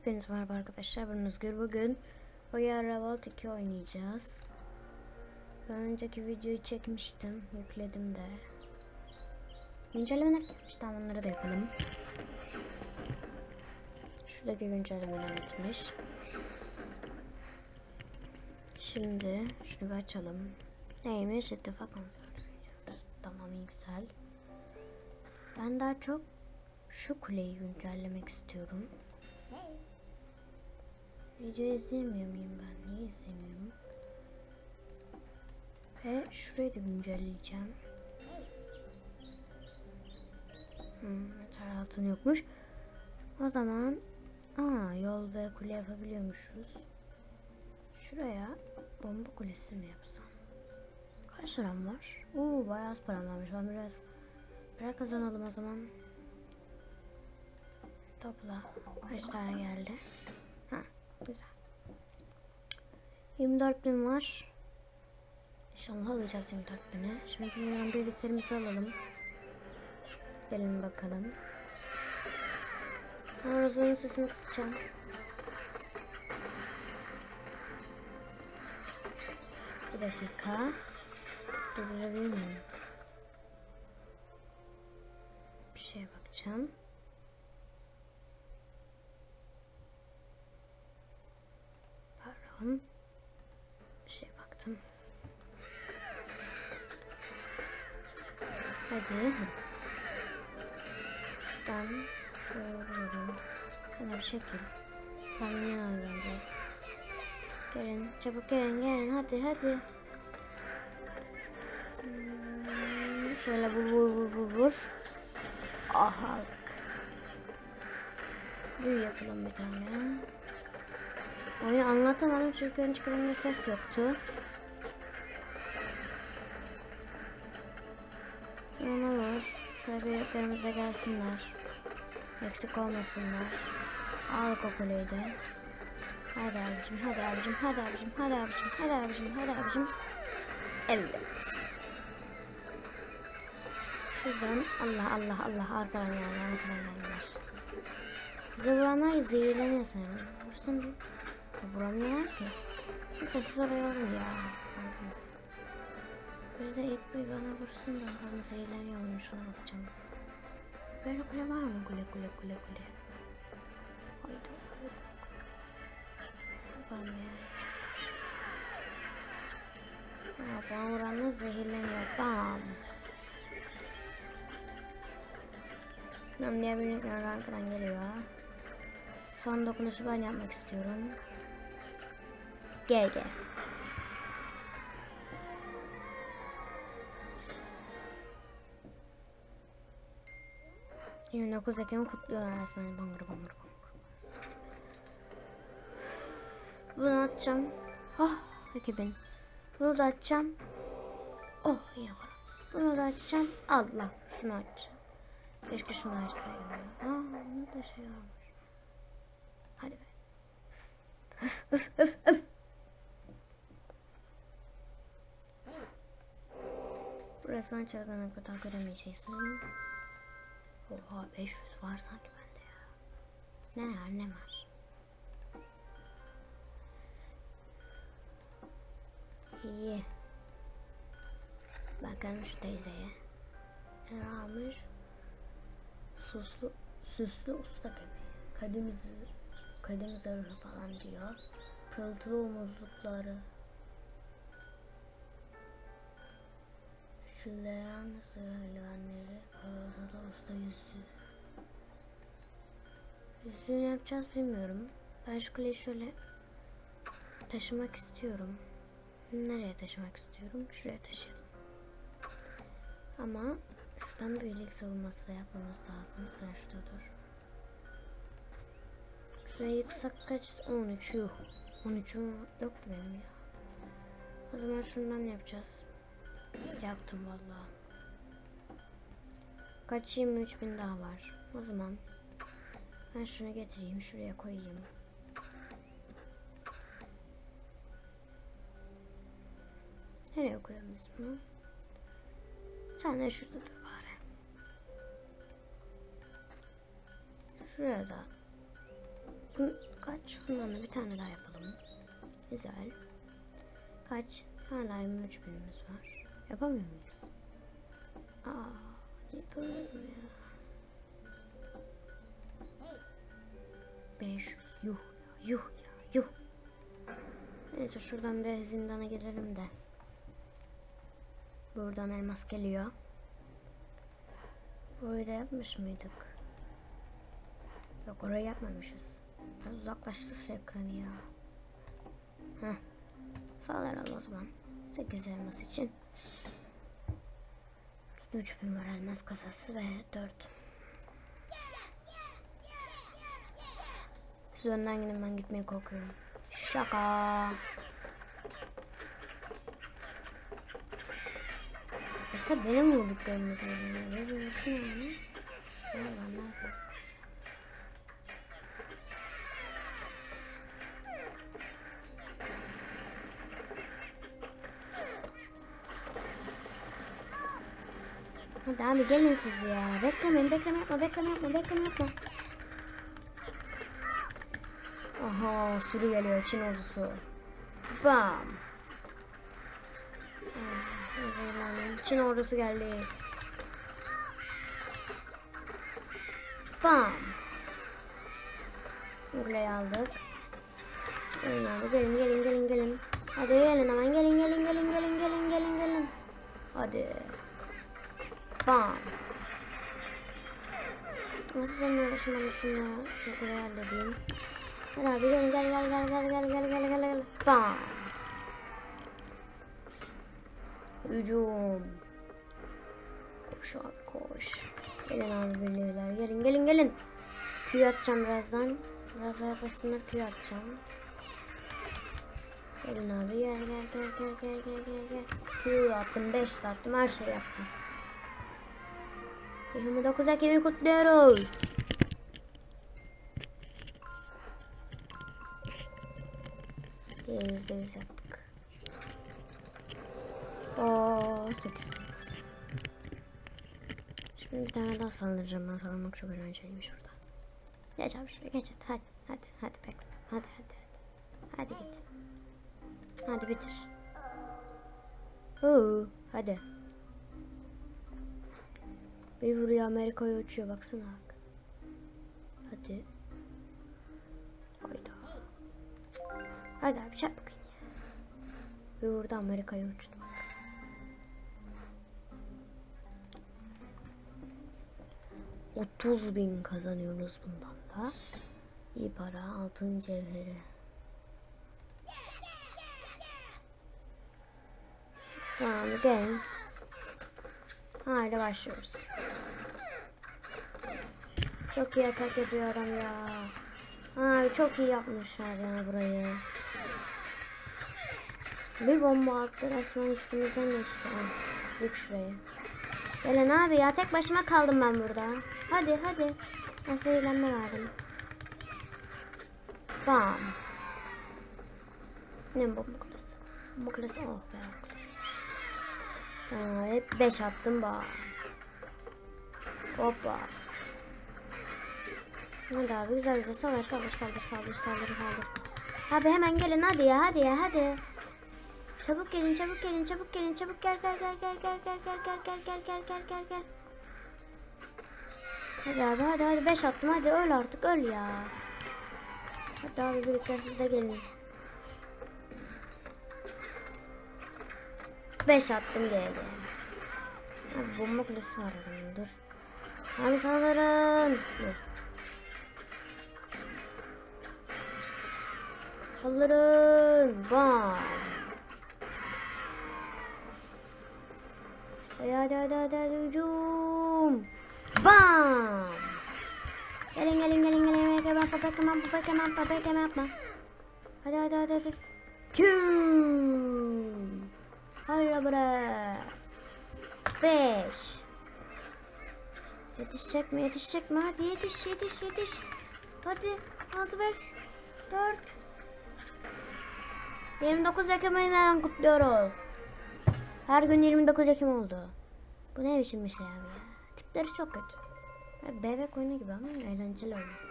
Hepiniz merhaba arkadaşlar. Ben Özgür. Bugün Royal Revolt 2 oynayacağız. Ben önceki videoyu çekmiştim. Yükledim de. Güncellemeler gelmiş. Tamam onları da yapalım. Şuradaki güncellemeler bitmiş. Şimdi şunu bir açalım. Neymiş? İttifak. Tamam iyi güzel. Ben daha çok şu kuleyi güncellemek istiyorum. Video izleyemiyor muyum ben? Niye izlemiyorum? Ve şurayı da güncelleyeceğim. Hmm, altın yokmuş. O zaman aa, yol ve kule yapabiliyormuşuz. Şuraya bomba kulesi mi yapsam? Kaç liram var? Oo bayağı az param varmış. Ben biraz biraz kazanalım o zaman. Topla. Kaç tane geldi? Güzel. 24 bin var. İnşallah alacağız 24 bini. Şimdi bunların birliklerimizi alalım. Gelin bakalım. Arzu'nun sesini kısacağım. Bir dakika. Durdurabilir miyim? Bir şeye bakacağım. Bir şeye baktım. Hadi. Şuradan şöyle vuruyorum. Şuna bir şekil. Tahmin öğreneceğiz. Gelin çabuk gelin gelin hadi hadi. Hmm, Şöyle vur vur vur vur vur. Aha. Büyü yapalım bir tane. Oyunu anlatamadım çünkü önceki bölümde ses yoktu. Sonra ne olur? Şöyle büyüklerimiz de gelsinler. Eksik olmasınlar. Al de. Hadi abicim, hadi abicim, hadi abicim, hadi abicim, hadi abicim, hadi abicim. Evet. Şuradan Allah Allah Allah arkadan geldi, arkadan geldiler. Bize vuranlar zehirleniyor sanırım. Vursun bir. Ya Vuramıyorlar ki. Neyse siz oraya olun ya. Mantınız. Bir de bir bana vursun da bana zehirleniyormuş ona bakacağım. Böyle kule var mı? Kule kule kule kule. Haydi. Bakalım ya. Ha, bana vuranlar zehirleniyor. Bam. Nam diye bir arkadan geliyor. Son dokunuşu ben yapmak istiyorum. Gel gel. Yirmi dokuz Ekim kutluyorlar aslında. Bangır bangır bangır. Bunu atacağım. Ah 2000. Bunu da atacağım. Oh iyi var. Bunu da atacağım. Allah şunu atacağım. Keşke şunu açsaydım. Aa bunu da şey olmuş. Hadi be. Öf öf öf Resmen çılgına kadar göremeyeceksin. Oha 500 var sanki bende ya. Ne var ne var. İyi. Bakalım şu teyzeye. Ne varmış? Suslu, süslü usta gibi. Kadim, kadim falan diyor. Pırıltılı omuzlukları. Zırh eldivenleri. Pırıltılı usta yüzüğü. Yüzüğü ne yapacağız bilmiyorum. Ben şu kuleyi şöyle taşımak istiyorum. Nereye taşımak istiyorum? Şuraya taşıyalım. Ama şuradan birlik savunması da yapmamız lazım. Sen şurada dur. Şurayı yıksak kaç? 13 yuh. 13'üm yok ki benim ya. O zaman şundan yapacağız. Yaptım vallahi. Kaç 23 bin daha var. O zaman ben şunu getireyim şuraya koyayım. Nereye koyalım biz bunu? Sen de şurada dur bari. Şurada. Bu kaç? Bundan da bir tane daha yapalım. Güzel. Kaç? Hala 23 binimiz var. Yapamıyor muyuz? Aa, yapamıyorum ya. 500 yuh ya yuh ya yuh. Neyse şuradan bir zindana girelim de. Buradan elmas geliyor. Burayı da yapmış mıydık? Yok orayı yapmamışız. Biraz uzaklaştır şu ekranı ya. Heh. Sağlayalım o zaman. 8 elmas için. 3000 var elmas kasası ve 4. Siz önden gidin ben gitmeye korkuyorum. Şaka. Yoksa benim vurduklarımız oluyor. Ne diyorsun yani? Ne var nasıl? Hadi abi gelin siz ya. Beklemeyin, bekleme yapma, bekleme yapma, bekleme yapma. Aha, sürü geliyor, Çin ordusu. Bam. Çin ordusu geldi. Bam. Burayı aldık. Gelin abi, gelin, gelin, gelin, gelin. Bam. Nasıl sonra şimdi ben şunları şu buraya halledeyim. Hadi abi gel gel gel gel gel gel gel gel gel gel. Bam. Hücum. Koş abi koş. Gelin abi birlikler gelin gelin gelin. Q atacağım birazdan. Biraz daha yaklaşsınlar Q atacağım. Gelin abi gel gel gel gel gel gel gel. Q attım 5 attım her şeyi yaptım. 29 Ekim'i kutluyoruz. Yüzde yüz yaptık. Oo, 8 Şimdi bir tane daha saldıracağım ben saldırmak çok eğlenceliymiş burada. Geç abi şuraya geç hadi hadi hadi bekle hadi hadi hadi hadi git hadi bitir. Oo, hadi. Bir vuruyor Amerika'ya uçuyor baksana bak. Hadi. Hayda. Hadi abi çarp bakayım. Bir vurdu Amerika'ya uçtu. Otuz bin kazanıyoruz bundan da. İyi para altın cevheri. Tamam gelin. Haydi başlıyoruz. Çok iyi atak ediyorum ya. Abi çok iyi yapmışlar ya burayı. Bir bomba attı resmen üstümüzden geçti. Al, Yık şurayı. Gelin abi ya tek başıma kaldım ben burada. Hadi hadi. Ben seyirlenme verdim. Bam. Ne bomba kulesi? Bomba kulesi oh be. Hep 5 attım bak. Hoppa. Hadi abi güzel güzel saldır saldır saldır saldır saldır saldır. Abi hemen gelin hadi ya hadi ya hadi. Çabuk gelin çabuk gelin çabuk gelin çabuk gel gel gel gel gel gel gel gel gel gel gel gel gel gel. Hadi abi hadi hadi 5 attım hadi öl artık öl ya. Hadi abi birlikte siz de gelin. 5 attım geldi. Abi bomba kulesi var adamın dur. Abi saldırın. Dur. Saldırın. Bam. Hadi hadi hadi hadi, hadi hücum. Bam. Gelin gelin gelin gelin. Hemen papek hemen papek hemen papek hemen yapma. Hadi hadi hadi hadi. Küm. Hayır buraya. Beş. Yetişecek mi? Yetişecek mi? Hadi yetiş yetiş yetiş. Hadi. Altı beş. Dört. 29 Ekim'den kutluyoruz. Her gün 29 Ekim oldu. Bu ne biçim bir şey abi ya. Tipleri çok kötü. Bebek oyunu gibi ama eğlenceli oyun.